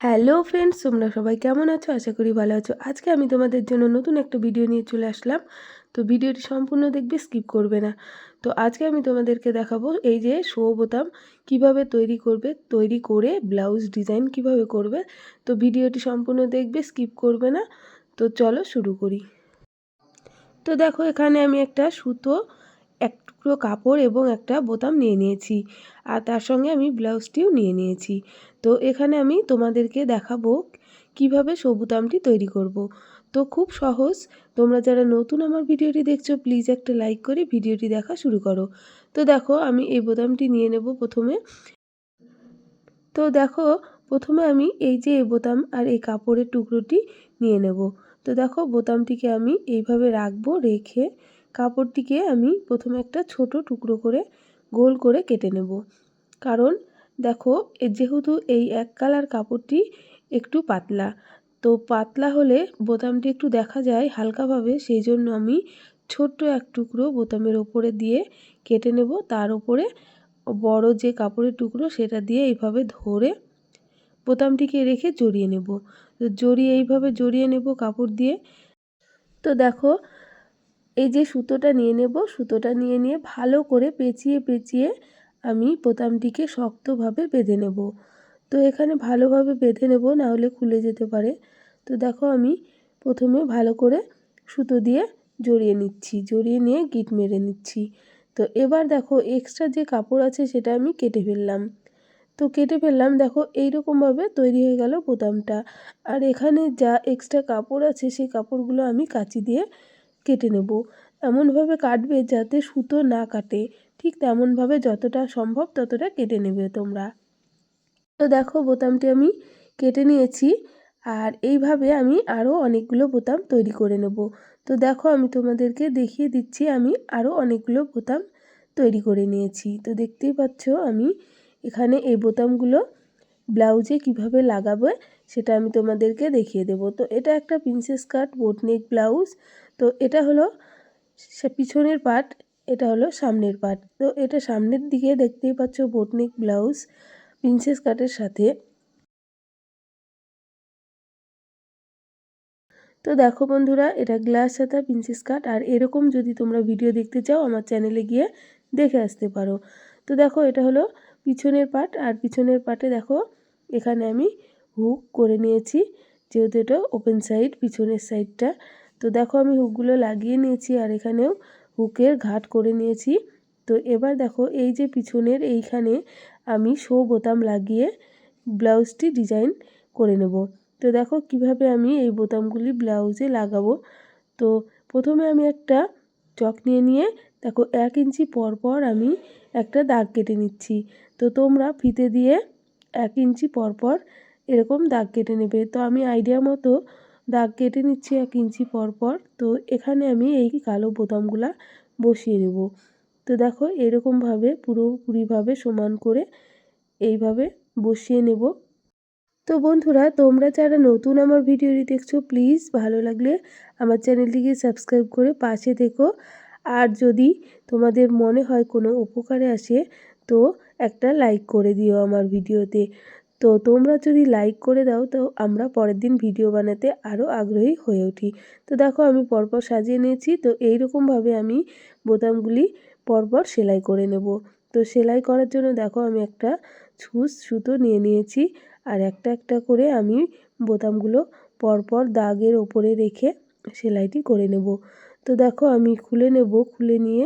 Hello friends তোমরা সবাই কেমন আছো? আশা করি ভালো আছো। আজকে আমি তোমাদের জন্য নতুন একটা ভিডিও নিয়ে চলে আসলাম। তো ভিডিওটি সম্পূর্ণ দেখবে স্কিপ করবে না। তো আজকে আমি তোমাদেরকে দেখাবো এই যে শো বোতাম কীভাবে তৈরি করবে, তৈরি করে ব্লাউজ ডিজাইন কীভাবে করবে। তো ভিডিওটি সম্পূর্ণ দেখবে স্কিপ করবে না। তো চলো শুরু করি। তো দেখো, এখানে আমি একটা সুতো এক টুকরো কাপড় এবং একটা বোতাম নিয়ে নিয়েছি। আর তার সঙ্গে আমি ব্লাউজটিও নিয়ে নিয়েছি। তো এখানে আমি তোমাদেরকে দেখাবো কীভাবে বোতামটি তৈরি করব। তো খুব সহজ। তোমরা যারা নতুন আমার ভিডিওটি দেখছ প্লিজ একটা লাইক করে ভিডিওটি দেখা শুরু করো। তো দেখো, আমি এই বোতামটি নিয়ে নেব প্রথমে। তো দেখো, প্রথমে আমি এই যে এই বোতাম আর এই কাপড়ের টুকরোটি নিয়ে নেব। তো দেখো, বোতামটিকে আমি এইভাবে রাখব, রেখে কাপড়টিকে আমি প্রথমে একটা ছোট টুকরো করে গোল করে কেটে নেব। কারণ দেখো যেহেতু এই এক কালার কাপড়টি একটু পাতলা, তো পাতলা হলে বোতামটি একটু দেখা যায় হালকাভাবে, সেই জন্য আমি ছোট্ট এক টুকরো বোতামের ওপরে দিয়ে কেটে নেব। তার ওপরে বড় যে কাপড়ের টুকরো সেটা দিয়ে এইভাবে ধরে বোতামটিকে রেখে জড়িয়ে নেব। জড়িয়ে এইভাবে জড়িয়ে নেব কাপড় দিয়ে। তো দেখো এই যে সুতোটা নিয়ে নেব, সুতোটা নিয়ে নিয়ে ভালো করে পেঁচিয়ে পেঁচিয়ে আমি বোতামটিকে শক্তভাবে বেঁধে নেব। তো এখানে ভালোভাবে বেঁধে নেব, নাহলে খুলে যেতে পারে। তো দেখো আমি প্রথমে ভালো করে সুতো দিয়ে জড়িয়ে নিচ্ছি, জড়িয়ে নিয়ে গিট মেরে নিচ্ছি। তো এবার দেখো এক্সট্রা যে কাপড় আছে সেটা আমি কেটে ফেললাম। তো কেটে ফেললাম, দেখো এইরকমভাবে তৈরি হয়ে গেল বোতামটা। আর এখানে যা এক্সট্রা কাপড় আছে, সেই কাপড়গুলো আমি কাঁচি দিয়ে কেটে নেব। এমনভাবে কাটবে যাতে সুতো না কাটে। ঠিক তেমনভাবে যতটা সম্ভব ততটা কেটে নেবে তোমরা। তো দেখো বোতামটি আমি কেটে নিয়েছি আর এইভাবে আমি আরও অনেকগুলো বোতাম তৈরি করে নেব। তো দেখো আমি তোমাদেরকে দেখিয়ে দিচ্ছি আমি আরও অনেকগুলো বোতাম তৈরি করে নিয়েছি। তো দেখতেই পাচ্ছ আমি এখানে এই বোতামগুলো ব্লাউজে কীভাবে লাগাবে সেটা আমি তোমাদেরকে দেখিয়ে দেব। তো এটা একটা প্রিন্সেস কাট, বোটনেক ব্লাউজ। তো এটা হলো পিছনের পার্ট এটা হলো সামনের পার্ট তো এটা সামনের দিকে দেখতেই পাচ্ছ বোটনিক ব্লাউজ প্রিন্সেস কাটের সাথে। তো দেখো বন্ধুরা, এটা গ্লাস হাতা প্রিন্সেস কাট আর এরকম যদি তোমরা ভিডিও দেখতে চাও, আমার চ্যানেলে গিয়ে দেখে আসতে পারো। তো দেখো এটা হলো পিছনের পার্ট আর পিছনের পার্টে দেখো এখানে আমি হুক করে নিয়েছি, যেহেতু এটা ওপেন সাইড পিছনের সাইডটা তো দেখো আমি হুকগুলো লাগিয়ে নিয়েছি আর এখানেও হুকের ঘাট করে নিয়েছি। তো এবার দেখো এই যে পিছনের এইখানে আমি শো বোতাম লাগিয়ে ব্লাউজটি ডিজাইন করে নেব। তো দেখো কীভাবে আমি এই বোতামগুলি ব্লাউজে লাগাবো। তো প্রথমে আমি একটা চক নিয়ে নিয়ে দেখো এক ইঞ্চি পর পর আমি একটা দাগ কেটে নিচ্ছি। তো তোমরা ফিতে দিয়ে এক ইঞ্চি পর পর এরকম দাগ কেটে নেবে। তো আমি আইডিয়া মতো দাগ কেটে নিচ্ছি এক ইঞ্চি পর পর। তো এখানে আমি এই কালো বোতামগুলা বসিয়ে নেব। তো দেখো এরকমভাবে পুরোপুরিভাবে সমান করে এইভাবে বসিয়ে নেব। তো বন্ধুরা, তোমরা যারা নতুন আমার ভিডিওটি দেখছ, প্লিজ ভালো লাগলে আমার চ্যানেলটিকে সাবস্ক্রাইব করে পাশে থেকো। আর যদি তোমাদের মনে হয় কোনো উপকারে আসে, তো একটা লাইক করে দিও আমার ভিডিওতে। তো তোমরা যদি লাইক করে দাও, তো আমরা পরের দিন ভিডিও বানাতে আরও আগ্রহী হয়ে উঠি। তো দেখো আমি পরপর সাজিয়ে নিয়েছি, তো এইরকমভাবে আমি বোতামগুলি পরপর সেলাই করে নেব। তো সেলাই করার জন্য দেখো আমি একটা ছুঁচ, সুতো নিয়ে নিয়েছি আর একটা একটা করে আমি বোতামগুলো পরপর দাগের ওপরে রেখে সেলাইটি করে নেব। তো দেখো আমি খুলে নেব, খুলে নিয়ে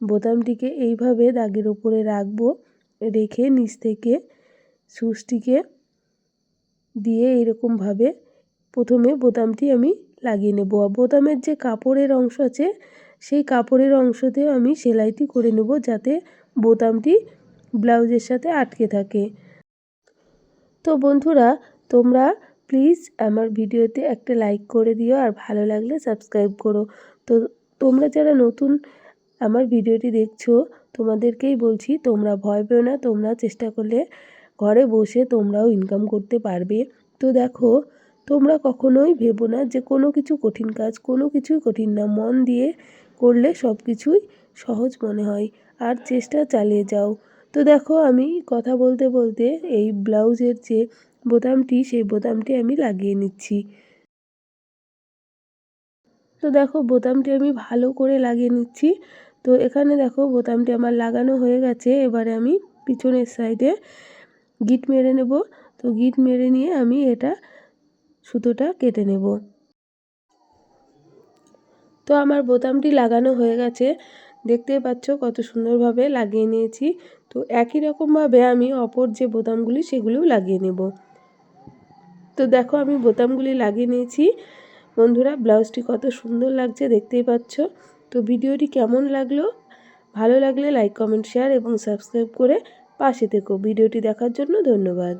বোতামটিকে এইভাবে দাগের ওপরে রাখব, রেখে নিচ থেকে সুচটিকে দিয়ে এরকমভাবে প্রথমে বোতামটি আমি লাগিয়ে নেব। বোতামের যে কাপড়ের অংশ আছে, সেই কাপড়ের অংশতেও আমি সেলাইটি করে নেব যাতে বোতামটি ব্লাউজের সাথে আটকে থাকে। তো বন্ধুরা, তোমরা প্লিজ আমার ভিডিওতে একটা লাইক করে দিও আর ভালো লাগলে সাবস্ক্রাইব করো। তো তোমরা যারা নতুন আমার ভিডিওটি দেখছ, তোমাদেরকেই বলছি, তোমরা ভয় পেও না, তোমরা চেষ্টা করলে ঘরে বসে তোমরাও ইনকাম করতে পারবে। তো দেখো, তোমরা কখনোই ভেবো না যে কোনো কিছু কঠিন কাজ, কোনো কিছুই কঠিন না। মন দিয়ে করলে সব কিছুই সহজ মনে হয়। আর চেষ্টা চালিয়ে যাও। তো দেখো, আমি কথা বলতে বলতে এই ব্লাউজের যে বোতামটি, সেই বোতামটি আমি লাগিয়ে নিচ্ছি। তো দেখো, বোতামটি আমি ভালো করে লাগিয়ে নিচ্ছি। তো এখানে দেখো, বোতামটি আমার লাগানো হয়ে গেছে। এবারে আমি পিছনের সাইডে গিট মেরে নেব। তো গিট মেরে নিয়ে আমি এটা সুতোটা কেটে নেব। তো আমার বোতামটি লাগানো হয়ে গেছে। দেখতে পাচ্ছ কত সুন্দরভাবে লাগিয়ে নিয়েছি। তো একই রকমভাবে আমি অপর যে বোতামগুলি সেগুলোও লাগিয়ে নেব। তো দেখো আমি বোতামগুলি লাগিয়ে নিয়েছি। বন্ধুরা, ব্লাউজটি কত সুন্দর লাগছে দেখতেই পাচ্ছ। তো ভিডিওটি কেমন লাগল? ভালো লাগলে লাইক, কমেন্ট, শেয়ার এবং সাবস্ক্রাইব করে পাশে থেকো। ভিডিওটি দেখার জন্য ধন্যবাদ।